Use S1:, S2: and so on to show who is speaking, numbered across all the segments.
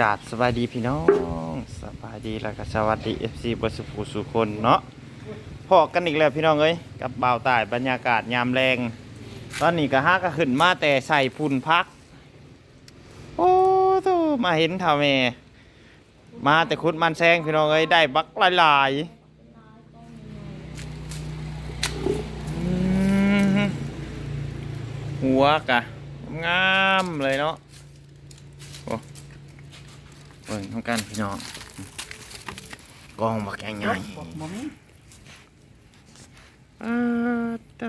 S1: กาบสวัสดีพี่น้องสบายดีแล้วก็สวัสดี FC บสุภูสุคนเนาะพอกันอีกแล้วพี่น้องเอ้ยกับบ่าวตายบรรยากาศยามแรง ตอนนี้ก็ฮาก็ขึ้นมาแต่ใส่พุ่นพัก โอ้โตมาเห็นท่าแม่มาแต่คุดมันแซงพี่น้องเอ้ยได้บักหลายๆหัวกะงามเลยเนาะ บิ่งทำกันพี่น้องกองบักใหญ่ๆอ่าตะ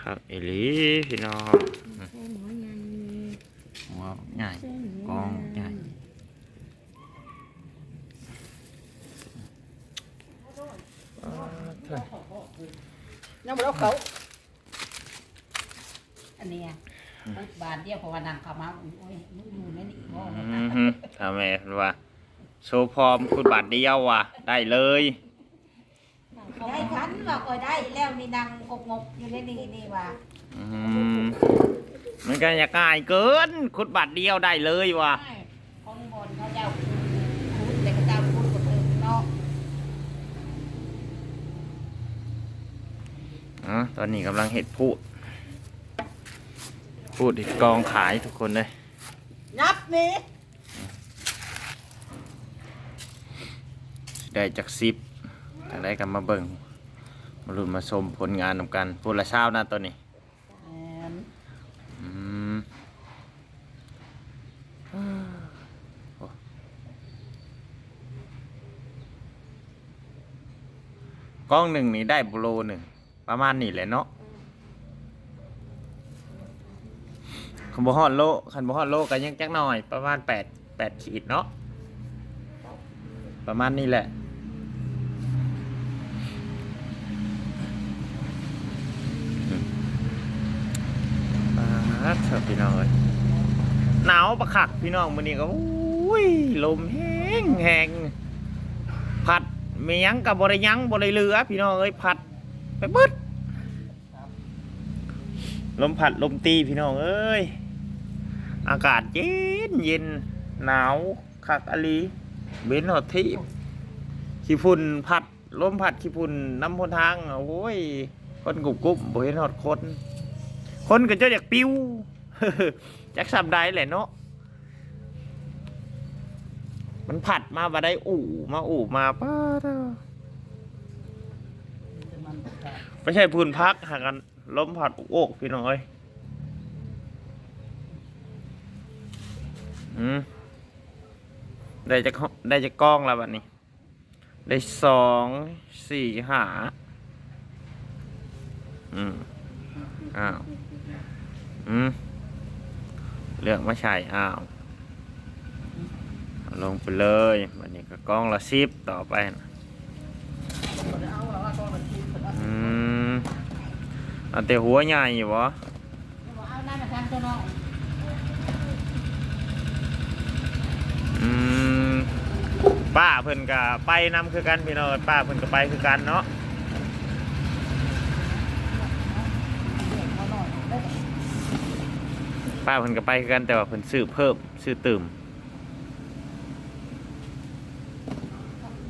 S1: ครับเอลีพี่น้องหัวใหญ่กองใหญ่
S2: ยังบ่ได้เอาเขา
S3: อันนี้บานเดียวเพราะว่านั่งเขามาโอ้ยมึงอยู่ในนี่บ่
S1: อือฮึทำไมว่าโชว์พร้อมคุณบาทเดียวว่ะได้เลย
S3: ได้คันว่าก็ได้แล้วนี่นั่งกกงกอยู่ในนี่นี่ว่า
S1: อืมมันก็อยากง่ายเกินคุณบาทเดียวได้เลยว่ะ
S3: คนบนเขาเจ้าพูดแต่เขาเจ้าพูดกับเพิ่นเนาะ
S1: อ๋อตอนนี้กำลังเห็ดพูด พูดอีกกองขายทุกคนเลย
S2: ยับนี่
S1: ได้จากซิปจะได้กันมาเบิ่งมาลุ้นมาชมผลงานนำกันพูดละเช้านะตัวนี้
S2: แม่น
S1: อืมโอ้กล้องหนึ่งนี่ได้โลหนึ่งประมาณนี้แหละเนาะคันบ่ฮอดโลคันบ่ฮอดโลก็ยังจักหน่อย ประมาณแปดแปดขีดเนาะประมาณนี้แหละ อ่าเถอะพี่น้องเอ้ยหนาวประคักพี่น้องมื้อนี้ก็อุ้ยลมแห้งแห้งพัดไม่ยั้งกับบริยังบริเรือพี่น้องเอ้ยพัดไปเบิดลมพัดลมตีพี่น้องเอ้ยอากาศเย็นเย็นหนาวคักอลีเว้นหอดที่ขี้ฝุ่นพัดลมพัดขี้ฝุ่นน้ำพนทางโอ้ยคนกุบกุบบ่เห็นหอดคน คนก็จะอยากปิ้วจักสับได้แหละเนาะมันผัดมาบ่ได้อู่มาอู่มาป้าเไม่ใช่พื้นพักหากันล้มผัดอกอกพี่น้อยอืมได้จะได้จะกล้องแล้วบัดนี้ ได้สองสี่หาอืมอ้าว อืมเลือกมาใช่อ้าว ลงไปเลยวันนี้ก็กล้องละสิบต่อไปนะ
S2: อาว่าว่าต้องมากินเพิ่นเอา
S1: อืมเอาแต่หัวใหญ่อยู่วะ
S3: เอาน้ำมาทางตัวน้อ
S1: อืมป้าเพิ่นก็ไปนำคือกันพี่น้องป้าเพิ่นก็ไปคือกันเนาะ
S3: เด็กเขาหน่อยได้
S1: ป้าเพิ่นก็ไปคือกันแต่ว่าเพิ่นซื้อเพิ่มซื้อตื่ม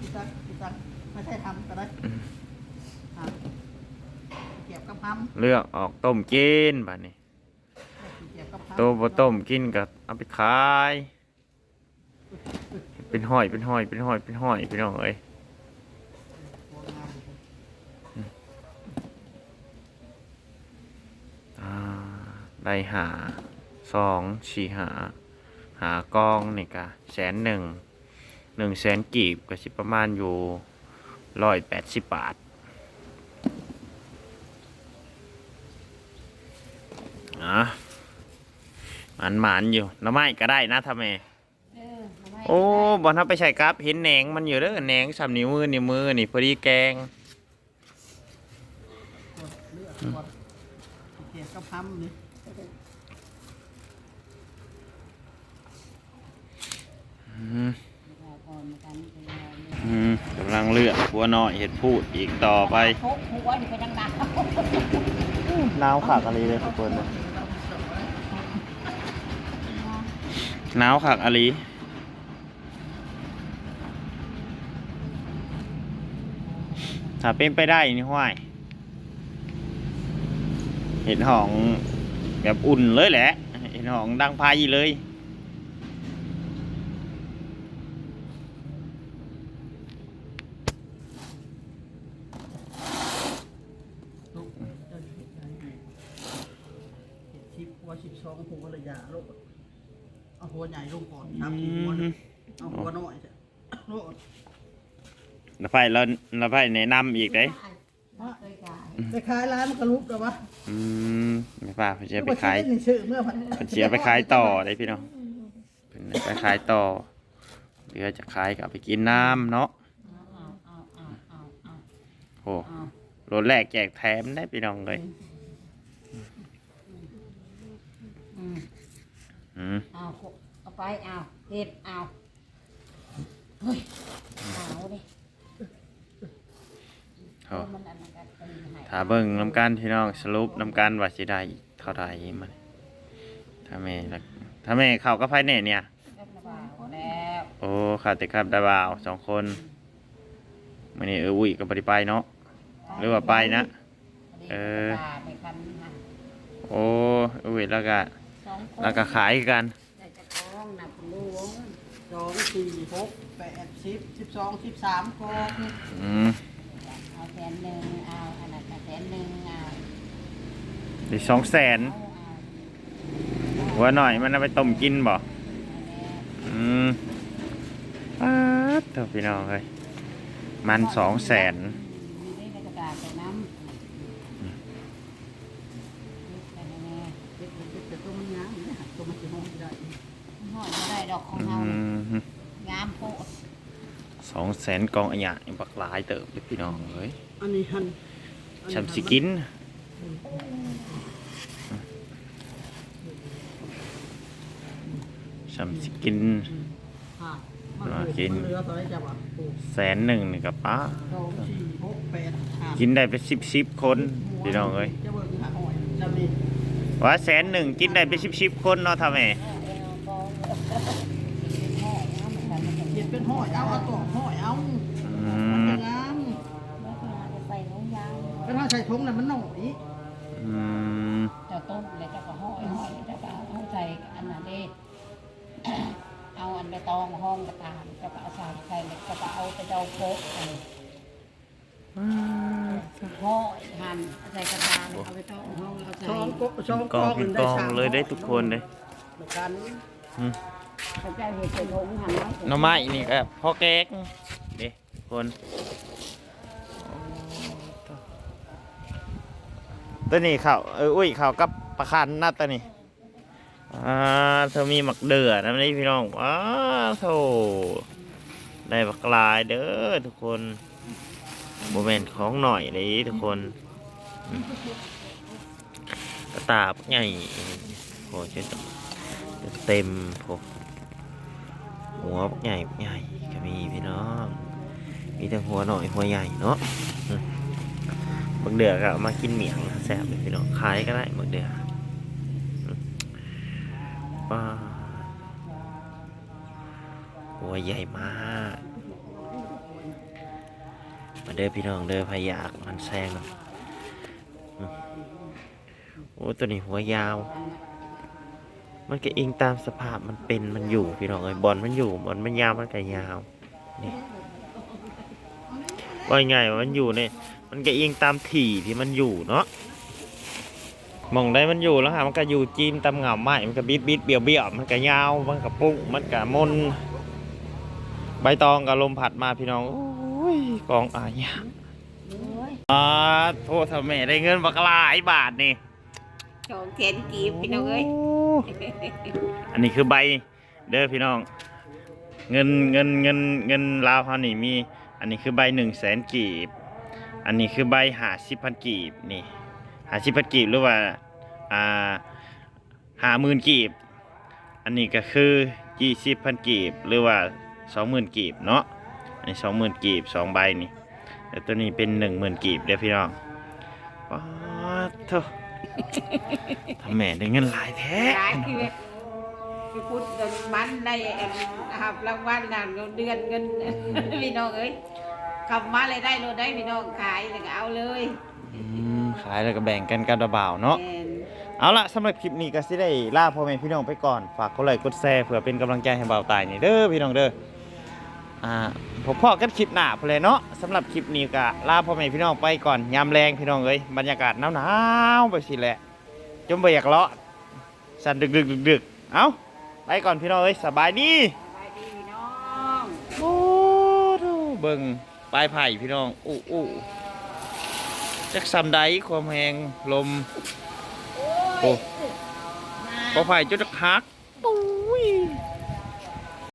S2: พี่ตักพี่ตักไม่ใช่ทำก็ได้อะเกี่ยวกับทำ
S1: เลือกออกต้มกินบัดนี้
S2: เกี่ยวกับทำ
S1: ตัวบ่ต้มกินก็เอาไปขาย เป็นห้อยเป็นห้อยเป็นห้อยเป็นห้อยพี่น้องเอ้ยอ่าได้หา สองสี่หา หากองนี่กะแสนหนึ่งหนึ่งแสนกีบก็สิประมาณอยู่ร้อยแปดสิบบาทอะหมันหมันๆอยู่หน้ำไม้ก็ได้นะทำไม
S3: เออเอาไว้
S1: โอ้บอลทับไปใส่ครับ เห็นแหนงมันอยู่เด้อแหนงสามนิ้วมือนิ้วมือนี่พอดีแกง
S2: เลือกก่อนเกี่ยวกับทำนี่
S1: อืม
S3: เอาก่อนมากันเป็นไง
S1: อืมกำลัง เลือกหัวหน่อยเห็ดพูดอีกต่อไป
S3: ทุกหัวนี่ก็ยังหนาว
S1: หนาวขากอะไรเลยทุกคนเลยหนาวคักอลีถ้าเป็นไปได้นี่ห้วยเห็นห้องแบบอุ่นเลยแหละ เห็นห้องดังพายเลย
S2: ลูกเจ้าเห็ดใหญ่ให้เห็ดชิปหัวสิบสองหัวระยะลูกเอาหัวใหญ่ลงก่อนครับหัวน่ะเอาหัวน้อยจ้ะโลด
S1: แล้วไฟเราเราไฟแนะนำอีกเด้
S3: เคยขาย
S2: ไปขายร้านมันกระลุกแล้ววะ
S1: อืมไม่ป้าเพิ่นจะไปขาย
S2: เพิ่นชื่อเมื่อพัน
S1: เพิ่นสิเอาไปขายต่อได้พี่น้องเพิ่นเอาไปขายต่อเหลือจะขายก็เอาไปกินน้ำเนาะ
S3: เอาเอาเอาเอาเอา
S1: โอ้
S3: เอา
S1: รถแรกแจกแถมได้พี่น้องเลย
S3: อืม
S1: อืม
S3: เอาเอาไปเอาเห็ดเอาเฮ้ยเอาดิ
S1: โอ้
S3: มันอันนั้นก็เป็นให้
S1: ถ้าเบิ่งน้ำกันพี่น้องสรุปน้ำกันว่าสิได้เท่าไหร่มันถ้าแม่ละถ้าแม่เข้ากับไฟแน่เนี่ย
S3: เรียบร้อยแล้ว
S1: โอ้ขาดแต่ครับได้บ่าวสองคนมื่อนี้เอออุ้ยก็บ่ได้ไปเนาะหรือว่าไปนะ เออ
S3: ไปคันนะ
S1: โอ้อุ้ยแล้วก็
S3: ส องคน
S1: แล้วก็ขายกัน
S3: ได้จะคล้องนะคุณลุง
S2: สองสี่หกแปดสิบสิบสองสิบสามกอง
S1: อืม
S3: เอาแสนหนึ่งเอาอันนั้นก็แสนหนึ่งเอา
S1: ได้สองแสน
S3: เอาเอา
S1: หัวหน่อยมันเอาไปต้มกินบ่
S3: เอาแล้ว
S1: อืมป๊าดเถอะพี่น้องเฮ้ยมันสองแสน
S3: มีได้ในกระดาษใส่น้ำใส่แน่
S2: เด็กเด็กแต่ตัวมันงามเนี่ยตัวมันจะห้องไม่ได้
S3: ๆห่อไม่ได้ดอกของ
S1: อื
S3: เฮาม
S1: ม
S3: งามโพด
S1: ส องแสนกองอันหยะบักหลายเติบเลยพี่น้องเฮ้ย
S2: อันนี้หัน
S1: ชำสิกินชำสิกิน
S2: ค่ะมัน
S1: มา
S2: ปลู
S1: กิน
S2: มันเหลือตัวไหนจะว่าปลูก
S1: แสนหนึ่งนี่กับป้า
S2: สองสี่หกแปดห้า
S1: กินได้ไปสิบสิบคนพี่น้องเอ้ย
S2: จะเบิ่งหาหอยจำนี่
S1: ว่าแสนหนึ่งกินได้ไปสิบสิบคนเนาะท่าแม่
S3: เอาเอาบองห่อเอาเหมือนกันมันจะ
S2: เห็ดเป็นหอยเอาเอาตัว ยางเป็นถ้าใส่ถุงน่ะมันหน่อย
S1: อืม
S3: จะต้มเลยจะก็ห่อยห่อยจะก็เอาใส่อันนั้นเด้เอาอันไปตองห้องกระตามจะก็เอาใส่ใส่แล้วก็เอาไปเดาโคกอันห่อหั่นใส่กระตามเอาไปตองห้องเอาใส่
S2: ช่องก็ช่อง
S1: กองเป็นกอง
S2: สาม
S1: เลยได้ทุกคนเลย
S2: เหมือนกัน
S1: อืม
S3: เขาจะเห็ดใส่ถุงหั่นไว้
S1: หน่อไม้นี่ก็พ่อแก๊กเด้คน ตัวนี้เขาเอออุ้ยเขากับประคันนะตัวนี้อ่าเธอมีหมักเดือนะนี่พี่น้องว้าโธได้บักลายเด้อทุกคนโมเมนต์ของหน่อยเลยทุกคนกระตาบใหญ่โหเช่นเต็มโหหัวบักใหญ่บักใหญ่ก็มีพี่น้องมีทั้งหัวหน่อยหัวใหญ่เนาะอืมบักเดือก็เอามากินเหมียง แซ่บเลยพี่น้องขายก็ได้บักเดืออืมป้าหัวใหญ่มากมาเด้อพี่น้องเด้อพายากมันแซงโอ้ตัวนี้หัวยาว มันก็อิงตามสภาพมันเป็นมันอยู่พี่น้องเอ้ยบอลมันอยู่บอลมันยาวมันก็ยาวนี่ว่าไงว่ามันอยู่เนี่ยมันก็อิงตามถี่ที่มันอยู่เนาะ มองได้มันอยู่แล้วฮะมันก็อยู่จีมตามเหงาไม้มันก็บิดบิดเบี้ยวเบี้ยวมันก็ยาว มันก็ปุ้งมันก็มนใบตองกับลมพัดมาพี่น้องโอ้ยกองอายะ
S3: โอ้ย
S1: อ่าโทษทำแม่ได้เงินบักหลายบาทนี่
S3: สองแสนกีบพี่น้องเอ้ย
S1: อันนี้คือใบเด้อพี่น้อง เงินเงินเงินเงินลาวเขานี่มี อันนี้คือใบหนึ่งแสนกีบ อันนี้คือใบหาสิบพันกีบนี่ หาสิบพันกีบหรือว่าอ่าหาหมื่นกีบ อันนี้ก็คือยี่สิบพันกีบหรือว่าสองหมื่นกีบเนาะอันนี้สองหมื่นกีบสองใบนี่แต่ตัวนี้เป็นหนึ่งหมื่นกีบเด้อพี่น้องป๊าดเถอะทำแม่ได้เงินหลายแท้
S3: ร้ายคือพี่พุทธเงินมันได้อันหับรางวัลนั่นเดือนเงิน พี่น้องเอ้ยคำมาเลยได้โลได้พี่น้องขายเลยก็เอาเลย
S1: อืมขายแล้วก็แบ่งกันกับบ่าวเนาะ
S3: แม่น
S1: เอาละสำหรับคลิปนี้ก็สิได้ลาพ่อแม่พี่น้องไปก่อน ฝากกดไลค์กดแชร์เพื่อเป็นกำลังใจให้บ่าวตายนี่เด้อพี่น้องเด้ออ่าผมพ่อกันคลิปหน้าพนเลยเนาะสำหรับคลิปนี้ก็ลาพ่อแม่พี่น้องไปก่อนยามแรงพี่น้องเอ้ยบรรยากาศหนาวๆไปสิแหละจมไปอยากเลาะสั่นดึกดึกดึกดึกๆเอาไปก่อนพี่น้องเอ้ยสบายดี
S3: สบายดีพี่น้อง
S1: โอ้โหเบิ่งปลายไผ่พี่น้องอู้อู้ จักซำใดความแหงลม โอ้ปลายไผ่จุดหักปุ้ย
S3: ม